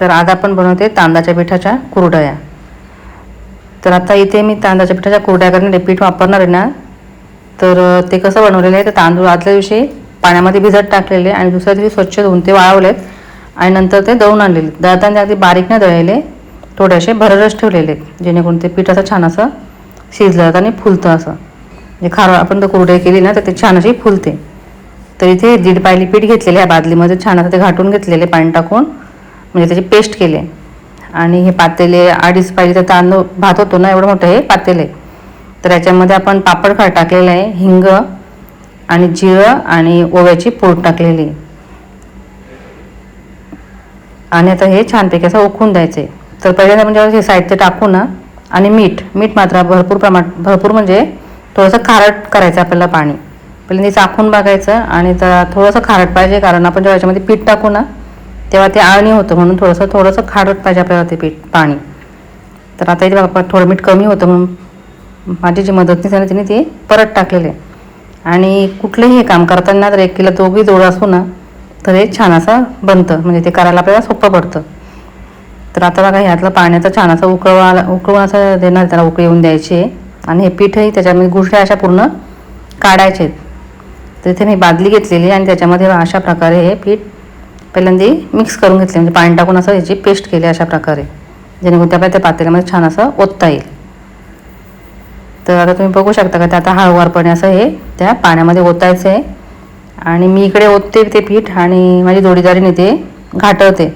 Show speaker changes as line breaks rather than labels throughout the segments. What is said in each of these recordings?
तर आज आपण बनवते तांदळाच्या पिठाच्या कुरडया. तर आता इथे मी तांदळाच्या पिठाच्या कुरड्या करण्यासाठी पीठ वापरणार आहे ना तर ते कसं बनवलेलं आहे तर तांदूळ आदल्या दिवशी पाण्यामध्ये भिजत टाकलेले आणि दुसऱ्या दिवशी स्वच्छ धुवून ते वाळवलेत आणि नंतर ते दळून आणलेले. दळताना अगदी बारीक नाही दळलेले थोडेसे भररस ठेवलेले जेणेकरून ते पीठ असं छान असं शिजलं जातं आणि फुलतं असं. म्हणजे खार आपण जर कुरडई केली ना तर ते छान अशी फुलते. तर इथे दीड पायली पीठ घेतलेले आहे बादलीमध्ये छान असं ते घाटून घेतलेले पाणी टाकून. म्हणजे त्याची पेस्ट केली. आणि हे पातेले अडीच तर तांदूळ भात होतो ना एवढं मोठं हे पातेले. तर याच्यामध्ये आपण पापड खार टाकलेलं आहे हिंग आणि जिरं आणि ओव्याची पूड टाकलेली. आणि आता हे छानपैकी असं ओखून द्यायचे. तर पहिल्यांदा म्हणजे हे साहित्य टाकू ना आणि मीठ मीठ मात्र भरपूर प्रमाण भरपूर म्हणजे थोडंसं खारट करायचं आपल्याला पाणी. पहिल्यांदा ते चाखून बघायचं आणि तर थोडंसं खारट पाहिजे कारण आपण जेव्हा याच्यामध्ये पीठ टाकू ना तेव्हा ते आळणी होतं म्हणून थोडंसं थोडंसं खारट पाहिजे आपल्याला ते पीठ पाणी. तर आता इथे बघा थोडं मीठ कमी होतं म्हणून माझी जी मदतनीस आहे तिने ते परत टाकलेले आणि कुठलंही हे काम करताना जर एक किलो दोघी जोड असू ना तर हे छान असं बनतं. म्हणजे ते करायला आपल्याला सोपं पडतं. तर आता बघा ह्यातलं पाण्याचं छान असं उकळवा उकळून असं देणार त्याला उकळी येऊन द्यायची. आहे आणि हे पीठही त्याच्यामध्ये गुठळ्या अशा पूर्ण काढायचे. आहेत तर इथे मी बादली घेतलेली आहे आणि त्याच्यामध्ये अशा प्रकारे हे पीठ पहिल्यांदा मिक्स करून घेतले. म्हणजे पाणी टाकून असं याची पेस्ट केली अशा प्रकारे. जेणेकरून त्या त्या पातेल्यामध्ये छान असं ओतता येईल. तर आता तुम्ही बघू शकता का ते आता हळूवारपणे असं हे त्या पाण्यामध्ये ओतायचं आहे. आणि मी इकडे ओतते ते पीठ आणि माझी जोडीदारीने ते घाटवते.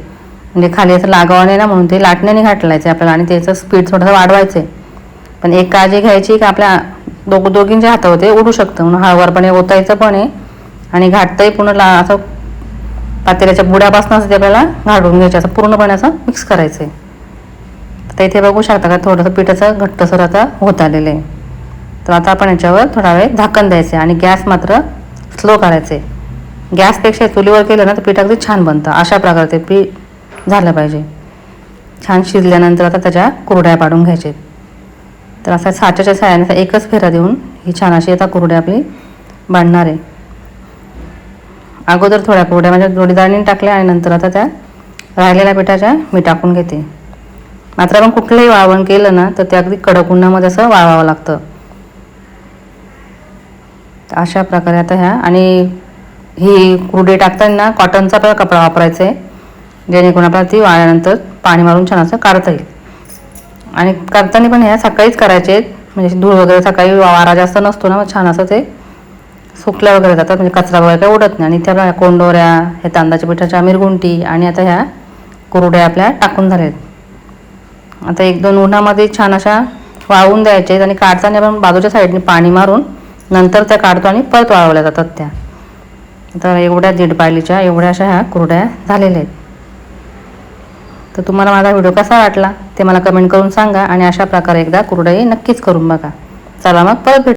म्हणजे खाली असं लागावं नाही ना म्हणून ते लाटण्याने घाटलायचं आपल्याला आणि त्याचं स्पीड थोडंसं वाढवायचं आहे. पण एक काळजी घ्यायची की आपल्या दोघ दोघींच्या हातावर ते उडू शकतं. म्हणून हळूवारपणे ओतायचं पण आहे. आणि घाटतंही पूर्ण ला असं पातेल्याच्या बुड्यापासून असं ते आपल्याला घालून घ्यायचं असं पूर्णपणे असं मिक्स करायचं आहे तर इथे बघू शकता का थोडंसं पिठाचं घट्टसर आता होत आलेलं आहे. तर आता आपण याच्यावर थोडा वेळ झाकण द्यायचं आणि गॅस मात्र स्लो करायचे गॅसपेक्षा चुलीवर केलं ना तर पीठ अगदी छान बनतं. अशा प्रकारे ते पीठ झालं पाहिजे. छान शिजल्यानंतर आता त्याच्या कुरड्या पाडून घ्यायचे तर असा साच्याच्या साह्याने एकच फेरा देऊन ही छान अशी आता कुरड्या आपली बांधणार आहे. अगोदर थोड्या कुरड्या माझ्या म्हणजे जोडीदारांनी टाकल्या आणि नंतर आता त्या राहिलेल्या पिठाच्या मी टाकून घेते. मात्र आपण कुठलंही वाळवण केलं ना तर ते अगदी कडक उन्हामध्ये असं वाळवावं लागतं. अशा प्रकारे आता ह्या आणि ही कुरडे टाकताना कॉटनचा आपल्याला कपडा वापरायचा आहे जेणेकरून आपल्याला ती वाळल्यानंतर पाणी मारून छान असं काढता येईल. आणि करताना पण ह्या सकाळीच करायचे आहेत म्हणजे धूळ वगैरे सकाळी वारा जास्त नसतो ना मग छान असं ते सुकल्या वगैरे जातात म्हणजे कचरा वगैरे काही उडत नाही. आणि ह्या कोंडोऱ्या हे तांदळाच्या पिठाच्या मिरगुंटी आणि आता ह्या कुरड्या आपल्या टाकून झाल्यात आता एक दोन उन्हामध्ये छान अशा वाळवून द्यायचे आणि काढताना आपण बाजूच्या साईडने पाणी मारून नंतर त्या काढतो आणि परत वाळवल्या जातात त्या. तर एवढ्या दीड पायलीच्या एवढ्या अशा ह्या कुरड्या झालेल्या आहेत. तर तुम्हाला माझा व्हिडिओ कसा वाटला ते मला कमेंट करून सांगा आणि अशा प्रकारे एकदा कुरडई नक्कीच करून बघा. चला मग परत